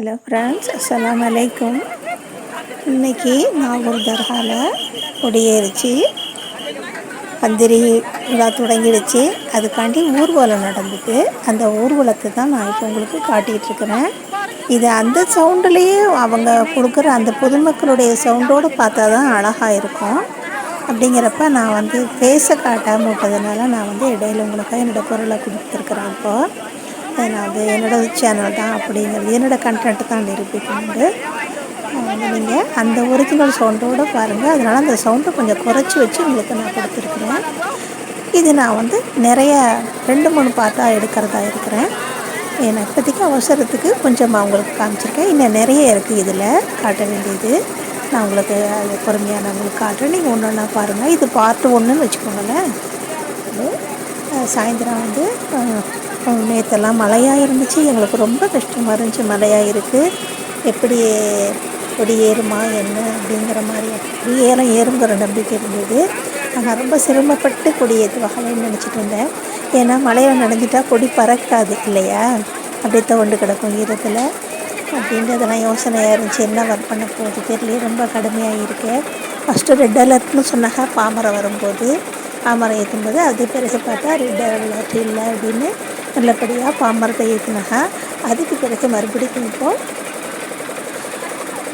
Hello friends அஸ்ஸலாமு அலைக்கும். இன்னைக்கு நாகூர் தர்காவில் கொடியேறிச்சு. பந்திரி விழா தொடங்கிடுச்சு. அதுக்காண்டி ஊர்வலம் நடந்தது அந்த ஊர்வலத்தை தான் நான் இப்போ உங்களுக்கு காட்டிகிட்ருக்கிறேன் இது அந்த சவுண்டுலேயே அவங்க கொடுக்குற அந்த பொதுமக்களுடைய சவுண்டோடு பார்த்தா தான் அழகாக இருக்கும். அப்படிங்கிறப்ப நான் வந்து பேச காட்டாமல் விட்டதுனால நான் வந்து இடையில உங்களுக்கு என்னோடய குரலை கொடுத்துருக்குறேன் இப்போது நான் அது என்னோடய சேனல் தான் அப்படிங்கிறது என்னோடய கண்டென்ட் தான் நிரூபிக்கணுண்டு நீங்கள் அந்த ஒரிஜினல் சவுண்டோடு பாருங்கள் அதனால் அந்த சவுண்டை கொஞ்சம் குறைச்சி வச்சு உங்களுக்கு நான் கொடுத்துருக்குறேன். இது நான் வந்து நிறைய ரெண்டு மூணு பாட்டாக எடுக்கிறதா இருக்கிறேன். ஏன்னா இப்போதைக்கு அவசரத்துக்கு கொஞ்சம் உங்களுக்கு காமிச்சிருக்கேன். இன்னும் நிறைய இருக்குது இதில். காட்ட வேண்டியது. நான் உங்களுக்கு அது பொறுமையாக நான் உங்களுக்கு காட்டுறேன். நீங்கள் ஒன்று ஒன்றா பாருங்கள் இது பார்ட்டு ஒன்றுன்னு வச்சுக்கோங்களேன். சாயந்தரம் வந்து நேற்றெல்லாம் மழையாக இருந்துச்சு. எங்களுக்கு ரொம்ப கஷ்டமாக இருந்துச்சு. மழையாக இருக்குது எப்படி கொடி ஏறுமா என்ன அப்படிங்கிற மாதிரி கொடி ஏறம் ஏறுங்கிற நம்பிக்கை இருந்தது. நான் ரொம்ப சிரமப்பட்டு கொடி ஏற்றுவாங்கன்னு நினச்சிட்டு இருந்தேன். ஏன்னா மழையில் நனைஞ்சிட்டா கொடி பறக்காது இல்லையா? அப்படியே தோண்டு கிடக்கும் ஈரத்தில் அப்படின்றதெல்லாம் யோசனையாக இருந்துச்சு. என்ன ஒர்க் பண்ண போகுது தெரியல ரொம்ப கடுமையாக இருக்கேன் ஃபஸ்ட்டு ரெட் அலர்ட்னு சொன்னாங்க. பாமரை வரும்போது. பாமரை ஏற்றும்போது அது பிறகு பார்த்தா ரெட் அலர்ட் இல்லை அப்படின்னு நல்லபடியாக பாமரத்தை ஏற்றுனாங்க அதுக்கு பிறகு மறுபடியும் இப்போ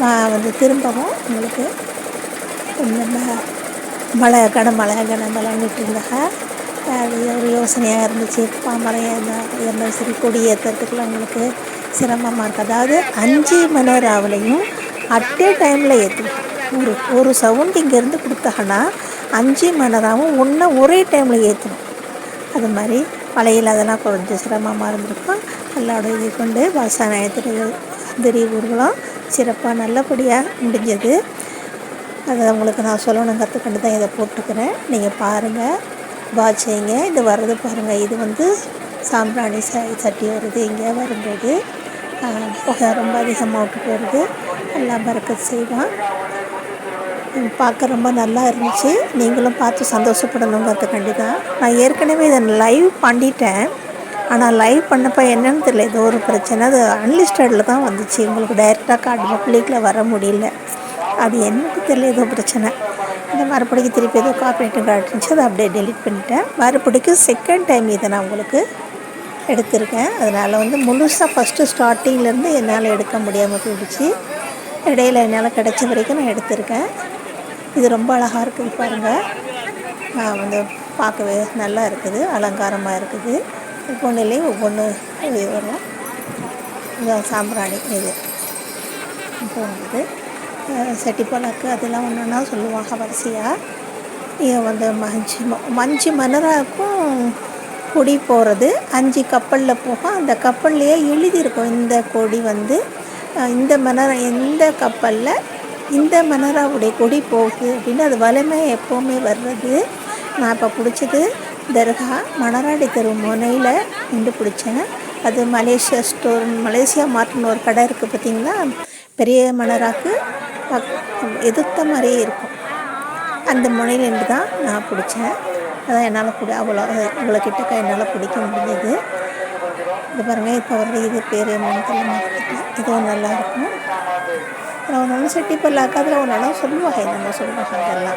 நான் வந்து திரும்பவும் உங்களுக்கு மழை ம- மழை கனமழை கனமழைன்னுட்டு இருந்தாங்க அது ஒரு யோசனையாக இருந்துச்சு. பாமரம் இருந்தாலும் சரி கொடி ஏற்றுறதுக்குலாம் உங்களுக்கு சிரமமாக இருக்குது அதாவது அஞ்சு மணி நேரம் ஆகலையும் அட்டே டைமில் ஏற்றுவோம் ஒரு ஒரு சவுண்ட் இங்கேருந்து கொடுத்தாங்கன்னா அஞ்சு மணி நேரமும் ஒன்றா ஒரே டைமில் ஏற்றணும் அது மாதிரி மழையில் அதெல்லாம் கொஞ்சம் சிரமமாக இருந்திருக்கும். எல்லாரோட இது கொண்டு பாசாநாயத்தில் திரி ஊர்வலம் சிறப்பாக நல்லபடியாக முடிஞ்சது. அதை உங்களுக்கு நான் சொல்லணும் கற்றுக்கொண்டு தான் இதை போட்டுக்கிறேன் நீங்கள் பாருங்கள் வாட்சிங்க இது வர்றது பாருங்கள் இது வந்து சாம்பிராணி ச சட்டி வருது இங்கே வரும்போது. புகை ரொம்ப அதிகமாக விட்டு போயிடுது எல்லாம் பறக்க செய்வான். பார்க்க ரொம்ப நல்லா இருந்துச்சு. நீங்களும் பார்த்து சந்தோஷப்படணுங்கிறதுக்காண்டி தான் நான் ஏற்கனவே இதை லைவ் பண்ணிட்டேன். ஆனால் லைவ் பண்ணப்போ என்னென்னு தெரியல. ஏதோ ஒரு பிரச்சனை. அது அன்லிஸ்டடில் தான் வந்துச்சு. உங்களுக்கு டைரெக்டாக கார்டு பப்ளிக்கில் வர முடியல. அது என்னன்னு தெரியல. ஏதோ பிரச்சனை. இந்த மறுபடிக்கு திருப்பி ஏதோ காப்பரேட்டு காட்டுச்சு அதை அப்படியே டெலிட் பண்ணிட்டேன். மறுபடிக்கும் செகண்ட் டைம் இதை நான் உங்களுக்கு எடுத்திருக்கேன். அதனால் வந்து முழுசாக ஃபஸ்ட்டு ஸ்டார்டிங்லேருந்து என்னால் எடுக்க முடியாமல் போயிடுச்சு. இடையில என்னால் கிடைச்ச வரைக்கும் நான் எடுத்திருக்கேன். இது ரொம்ப அழகாக இருக்குது பாருங்கள் வந்து பார்க்கவே நல்லா இருக்குது அலங்காரமாக இருக்குது. ஒவ்வொன்றுலேயும் ஒவ்வொன்று இது வரும். இது சாம்பிராணி இது. இப்போ வந்து செட்டிப்பழக்கு அதெல்லாம் ஒன்றுன்னா சொல்லுவாங்க வரிசையாக இது வந்து மஞ்சு மஞ்சு மணராக்கும் கொடி போகிறது அஞ்சு கப்பலில் போகும். அந்த கப்பல்லையே எழுதியிருக்கும் இந்த கொடி வந்து. இந்த மணர எந்த கப்பலில் இந்த மன்னராவுடைய கொடி போகுது அப்படின்னு அது வலிமை எப்போவுமே வர்றது. நான் இப்போ பிடிச்சது தர்கா மணராடி தெரு முனையில் நின்று பிடிச்சேன். அது மலேசியா ஸ்டோர் மலேசியா மார்ட்னு ஒரு கடை இருக்குது பார்த்திங்களா பெரிய மணராக்கு பக் எதிர்த்த மாதிரியே இருக்கும். அந்த முனையிலேருந்து தான் நான் பிடிச்சேன். அதான் என்னால் பிடி அவ்வளோ அவ்வளோ கிட்டக்க என்னால் பிடிக்க முடிஞ்சது. இது பாருங்கள் இப்போ வர்ற இது பேர் என்னன்னு தெரியல மறந்துட்டேன். இதுவும் நல்லாயிருக்கும் நான் ஒன்று செட்டி பல்லாக்கு அதில் ஒன்று சொல்லுவாங்க? என்னென்ன சொல்லுவாங்க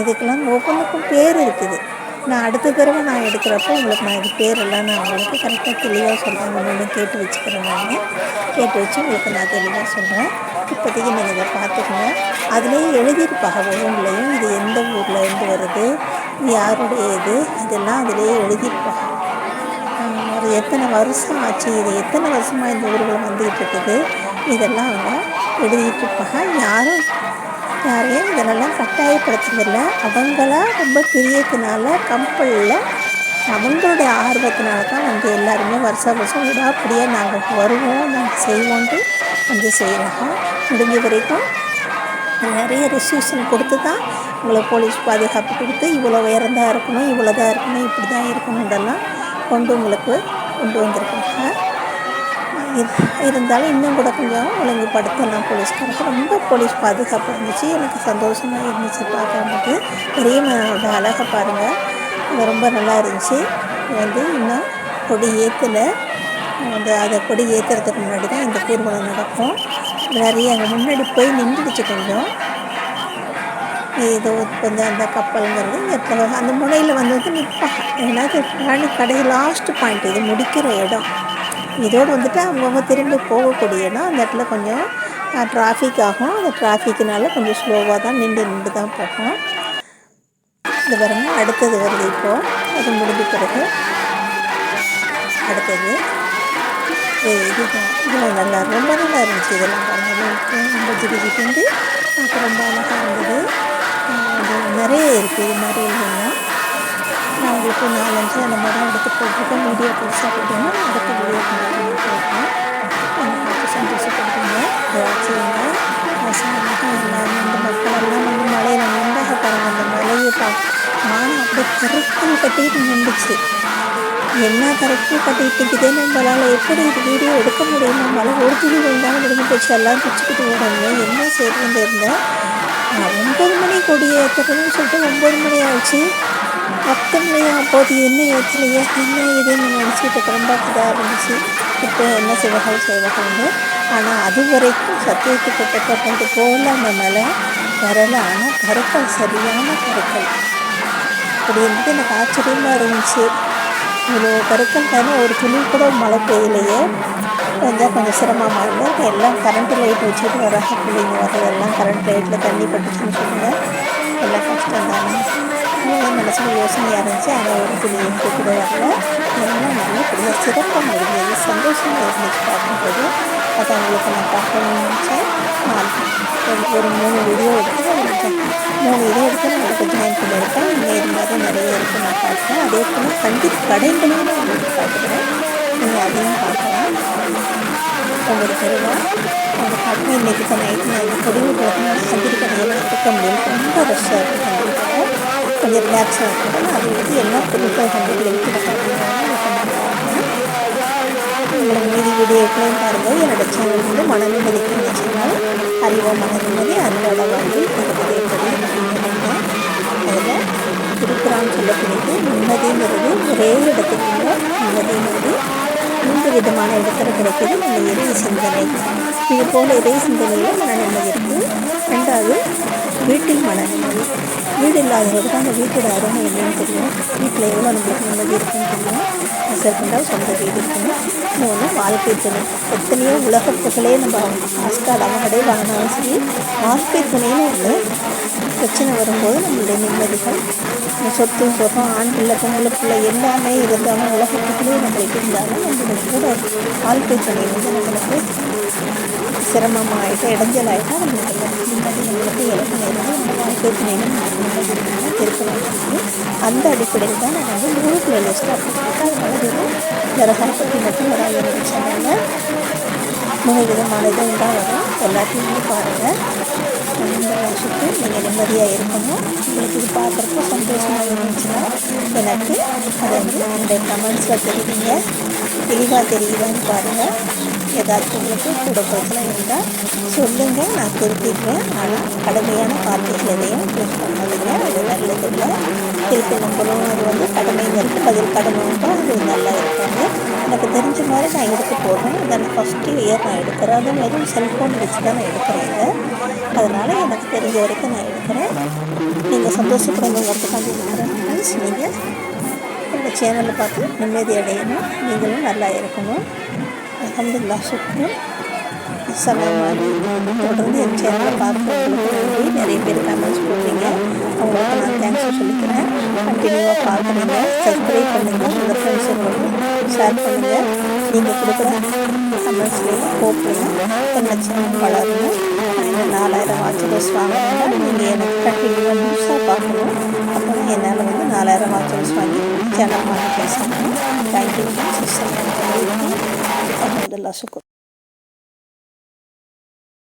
இதுக்கெல்லாம் ஒவ்வொன்றுக்கும் பேர் இருக்குது. நான் அடுத்த தடவை நான் எடுக்கிறப்போ உங்களுக்கு நான் இது பேரெல்லாம் நான் உங்களுக்கு கரெக்டாக தெளிவாக சொல்கிறேன் ஒன்று கேட்டு வச்சுக்கிறேன் நான். கேட்டு வச்சு உங்களுக்கு நான் தெளிவாக சொல்கிறேன் இப்போதைக்கு நீங்கள் இதை பார்த்துக்கோங்க. அதுலேயே எழுதியிருப்பாங்க ஒவ்வொன்றுலையும். இது எந்த ஊரில் இருந்து வருது? இது யாருடைய இது? இதெல்லாம் அதிலேயே எழுதியிருப்பாங்க. ஒரு எத்தனை வருஷம் ஆச்சு? இது எத்தனை வருஷமாக இந்த ஊர்கள் வந்துகிட்டு இருக்குது? இதெல்லாம் அவங்க எழுதிட்டு இருப்பாங்க யாரும் யாரையும் இதெல்லாம் கட்டாயப்படுத்துறதில்ல. அவங்களா ரொம்ப பிரியத்தினால கம்பலில் அவங்களுடைய ஆர்வத்தினால தான் வந்து எல்லாருமே வருஷ வருஷம் விடாப்படியாக நாங்கள் வருவோம் நாங்கள் செய்வோன்ட்டு வந்து செய்கிறாங்க முடிஞ்ச வரைக்கும் நிறைய ரெஸ்ட்ரிக்ஷன் கொடுத்து தான் உங்களை போலீஸ் பாதுகாப்பு கொடுத்து இவ்வளோ உயரம் இருக்கணும் இவ்வளோதான் இருக்கணும் இப்படி தான் இருக்கணுன்றெல்லாம் கொண்டு உங்களுக்கு கொண்டு வந்திருக்காங்க இருந்தாலும் இன்னும் கூட கொஞ்சம் ஒழுங்குபடுத்தலாம் போலீஸ்காரங்க ரொம்ப போலீஸ் பாதுகாப்பு இருந்துச்சு. எனக்கு சந்தோஷமாக இருந்துச்சு பார்க்கும்போது பெரிய மனோட அழகை பாருங்கள் அது ரொம்ப நல்லா இருந்துச்சு. வந்து இன்னும் கொடி ஏற்றலை அந்த அதை கொடி ஏற்றுறதுக்கு முன்னாடி தான் இந்த ஊர்வலம் நடக்கும். நிறைய அங்கே முன்னாடி போய் நின்றுடுச்சு கொஞ்சம். ஏதோ கொஞ்சம் அந்த கப்பலுங்கிறது இந்த அந்த முனையில் வந்து வந்து நிற்பாங்க ஏன்னா அது கடை லாஸ்ட் பாயிண்ட் இது முடிக்கிற இடம். இதோடு வந்துட்டு அவங்கவுங்க திரும்பி போகக்கூடியனா அந்த இடத்துல கொஞ்சம் டிராஃபிக் ஆகும். அந்த டிராஃபிக்கினால கொஞ்சம் ஸ்லோவாக தான் நின்று நின்று தான் போகும். இது பாருங்க அடுத்தது வருது இப்போது அது முடிஞ்ச பிறகு அடுத்தது. இதுதான். இதெல்லாம் நல்லா ரொம்ப நல்லா இருந்துச்சு இதெல்லாம் பாருங்கள் ரொம்ப ஜிபி ஜிபிந்து ரொம்ப அழகாக இருந்தது. நிறைய இருக்குது இது மாதிரி இல்லைன்னா உங்களுக்கு நாலஞ்சு அந்த மாதிரி எடுத்து போட்டிருக்கேன் வீடியோ பெருசாக போட்டோம்னா அடுத்த வீடியோ போட்டிருக்கேன் என்னை பார்த்து சந்தோஷப்படுத்துங்க. செய்யுங்க. எல்லாரும் அந்த மக்கள் எல்லாம் வந்து மழையில் நின்றாக பாருங்கள் அந்த மலையை பா மானம் அப்படியே கருக்கல் கட்டிட்டு நின்றுச்சு. என்ன கரெக்டாக கட்டிட்டு இருக்குதே நம்மளால் எப்படி இது வீடியோ எடுக்க முடியுமோ மழை ஒரு இருந்தாலும் முடிஞ்சு போச்சு எல்லாம் பிடிச்சிக்கிட்டு ஓடாங்க என்ன செய்யறது இருந்தேன் ஒன்பது மணி கொடி ஏற்றுறதுன்னு சொல்லிட்டு ஒம்பது மணி ஆச்சு பத்து அப்போது என்ன ஏற்றலையே என்ன இதுன்னு நினச்சிட்டு ரொம்ப இதாக இருந்துச்சு இப்போ என்ன செய்வர்கள்? செய்வகள்னு ஆனால் அது வரைக்கும் சத்தியத்துக்கு கட்டப்பட்டது போல அந்த மலை வரல. ஆனால் கருக்கள் சரியான கருக்கள். அப்படி இருந்துட்டு எனக்கு ஆச்சரியமாக இருந்துச்சு. இவ்வளோ கருக்கள் தானே? ஒரு துணி கூட மழை பெய்யலையே. கொஞ்சம் கொஞ்சம் சிரமமாக இருந்தால் எல்லாம் கரண்ட் லைட் வச்சுட்டு வராங்க. பிள்ளைங்க வர்றதெல்லாம் கரண்ட் லைட்டில் தண்ணி பட்டுச்சுன்னு சொல்லுங்கள் எல்லாம் கஷ்டம் தானே மனசில் யோசனையாக இருந்துச்சு அதை ஒரு துணி கூப்பிடுவாங்க கூட நல்ல எல்லாம் சிறப்பாக முடிஞ்சது சந்தோஷமாக இருந்துச்சு பார்க்கும்போது அதை அவங்களுக்கு நான் பார்க்கணும்னு நினச்சேன் நான் ஒரு மூணு வீடியோ எடுத்து அவங்களுக்கு மூணு வீடியோ எடுத்து நான் அவங்களுக்கு ஜாயின் பண்ணியிருக்கேன் இன்னும் இது மாதிரி நிறைய இருக்குது நான் பார்க்குறேன் அதே போல் கண்டிப்பாக கடைகளையும் நான் உங்களுக்கு பார்க்குறேன் நீங்கள் அதையும் பார்க்கலாம் உங்களுக்கு தெருவா அதை பார்த்து இன்றைக்கி இப்போ நைட்டு நான் பொடிவு பார்த்தீங்கன்னா சந்திரி இருக்க முடியும் ரொம்ப ரஷ்ஷாக இருக்குது கண்டிப்பாக கொஞ்சம் ரிலாக்ஸாக இருக்கணும் அது வந்து என்ன பொருட்கள் கண்டிப்பாக எடுத்து உங்களை மீதி வீடியோக்களையும் பாருங்கள் என்னோடய சேனல் வந்து மனநிம்மதிக்கு நினச்சிங்கன்னா அறிவோம் மனநிம்மதி அன்போட வாழ்வு பகுதி அதில் திருக்குறான் சொல்லக்கூடியது நிம்மதிங்கிறது ஒரே இடத்துக்குள்ள நிம்மதிங்கிறது மூன்று விதமான இடத்துல கிடைக்கிது நம்ம இறை சிந்தனை இது போல் இறை சிந்தனையில் மன நிம்மதி இருக்குது ரெண்டாவது வீட்டில் மன நிம்மதி வீடு இல்லாதவங்களுக்கு அந்த வீட்டோட அருமை என்னன்னு தெரியும். வீட்டில் எவ்வளோ நம்மளுக்கு நிம்மதி இருக்குன்னு தெரியும். செகண்டாக சொந்த வீடு இருக்கணும் இன்னொன்று வாழ்க்கை துணை. எத்தனையோ உலக புகழே நம்ம ஆஸ்கார் அவங்களே வாங்கினாலும் சரி வாழ்க்கை துணைன்னு ஒன்று பிரச்சனை வரும்போது நம்மளுடைய நிம்மதிகள் சொத்து சுகம் ஆண் பிள்ளை பொம்பளை பிள்ளை எல்லாமே இருந்தாலும் உலகத்துக்குள்ளேயே நம்மளுக்கு இருந்தாலும் நம்மளுக்கு கூட வாழ்க்கை துணை வந்து நம்மளுக்கு சிரமமாகிட்டு இடைஞ்சலாகிட்டா நம்மளுக்கு நம்மளுக்கு இழப்பு நேரம் நம்ம வாழ்க்கை துணைன்னு நம்மளுக்கு அந்த அடிப்படையில் தான் நான் வந்து நூறு பிளேலிஸ்ட்டாக போட்டிருக்கேன் அதனால வெறும் பற்றி மட்டும் ஒரு ஆயிரம் சேனலில் மூணு விதமான இதுவும் தான் வரும் எல்லாத்தையுமே பாருங்கள் இந்த வருஷத்துக்கு நீங்கள் நிம்மதியாக இருக்கணும் உங்களுக்கு இது பார்க்குறப்ப சந்தோஷமாக இருந்துச்சுன்னா எனக்கு அதை வந்து என்னுடைய கமெண்ட்ஸில் தெரிவிங்க தெளிவாக தெரியுதான்னு பாருங்கள் ஏதாச்சும் உங்களுக்கு கூட பிரச்சனை இருந்தால் சொல்லுங்கள் நான் திருத்திக்கிறேன் ஆனால் கடுமையான வார்த்தைகள் எதையும் யூஸ் பண்ணாதீங்க. அது நல்லதில்லை திருப்பி நம்மளும் அது வந்து கடமைங்கிறது பதில் கடமைப்போ அது நல்லா இருக்காங்க எனக்கு தெரிஞ்ச மாதிரி நான் எடுத்து போகிறேன் இதை ஃபஸ்ட்டு இயர் நான் எடுக்கிறேன். அதுவும் வெறும் செல்ஃபோன் வச்சு தான் நான் எடுக்கிறேன் அதனால் எனக்கு தெரிஞ்ச வரைக்கும் நான் எடுக்கிறேன். நீங்கள் சந்தோஷப்படுங்கிறதுக்காக எடுக்கிறேன். ப்ளீஸ் நீங்கள் உங்கள் சேனலை பார்த்து நிம்மதி அடையணும். நீங்களும் நல்லா இருக்கணும். அலமதுல்லா சுக்ரன் அஸ்லாம் தொடர்ந்து என் சேனலை பார்க்குறவங்களுக்கு நிறைய பேர் கமெண்ட்ஸ் போடுறீங்க அவங்களுக்கு நான் தேங்க்ஸ் சொல்லிக்கிறேன். கண்டினியூவாக பார்க்குறீங்க. சப்ஸ்கிரைப் பண்ணுங்கள் உங்கள் ஃப்ரெண்ட்ஸுங்களுக்கு ஷேர் பண்ணுங்கள் நீங்கள் கொடுக்குற கமெண்ட்ஸ்லேயும் ஹோப்லையும் என்ன சேனல் வளரணும் நாலாயிரம் வாட்சர்ஸ் வாங்கினா நீங்கள் எனக்கு கண்டினியூவாக நியூஸாக பார்க்கணும் அப்போ என்னால் வந்து நாலாயிரம் வாட்சர்ஸ் வாங்கி சேனல் வாங்கி பேசணும் தேங்க்யூ அலமதுல்லா சுக்குர்